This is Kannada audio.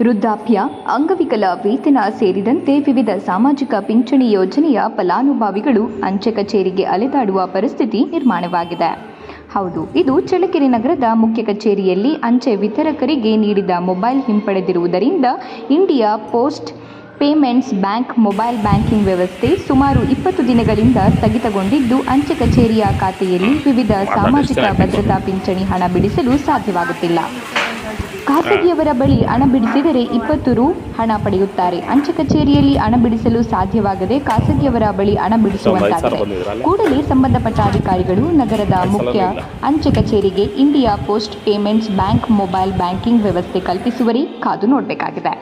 ವೃದ್ಧಾಪ್ಯ ಅಂಗವಿಕಲ ವೇತನ ಸೇರಿದಂತೆ ವಿವಿಧ ಸಾಮಾಜಿಕ ಪಿಂಚಣಿ ಯೋಜನೆಯ ಫಲಾನುಭವಿಗಳು ಅಂಚೆ ಕಚೇರಿಗೆ ಅಲೆದಾಡುವ ಪರಿಸ್ಥಿತಿ ನಿರ್ಮಾಣವಾಗಿದೆ. ಹೌದು ಇದು ಚಳ್ಳಕೆರೆ ನಗರದ ಮುಖ್ಯ ಕಚೇರಿಯಲ್ಲಿ ಅಂಚೆ ವಿತರಕರಿಗೆ ನೀಡಿದ mobile ಹಿಂಪಡೆದಿರುವುದರಿಂದ India post payments bank mobile banking ವ್ಯವಸ್ಥೆ ಸುಮಾರು ಇಪ್ಪತ್ತು ದಿನಗಳಿಂದ ಸ್ಥಗಿತಗೊಂಡಿದ್ದು ಅಂಚೆ ಕಚೇರಿಯ ಖಾತೆಯಲ್ಲಿ ವಿವಿಧ ಸಾಮಾಜಿಕ ಭದ್ರತಾ ಪಿಂಚಣಿ ಹಣ ಬಿಡಿಸಲು ಸಾಧ್ಯವಾಗುತ್ತಿಲ್ಲ. ಖಾಸಗಿಯವರ ಬಳಿ ಹಣ ಬಿಡಿಸಿದರೆ ಇಪ್ಪತ್ತು ರು ಹಣ ಪಡೆಯುತ್ತಾರೆ. ಅಂಚೆ ಕಚೇರಿಯಲ್ಲಿ ಹಣ ಬಿಡಿಸಲು ಸಾಧ್ಯವಾಗದೆ ಖಾಸಗಿಯವರ ಬಳಿ ಹಣ ಬಿಡಿಸುವಂತಾಗಿದೆ. ಕೂಡಲೇ ಸಂಬಂಧಪಟ್ಟ ಅಧಿಕಾರಿಗಳು ನಗರದ ಮುಖ್ಯ ಅಂಚೆ ಕಚೇರಿಗೆ India post payments bank mobile banking ವ್ಯವಸ್ಥೆ ಕಲ್ಪಿಸುವರೇ ಕಾದು ನೋಡಬೇಕಾಗಿದೆ.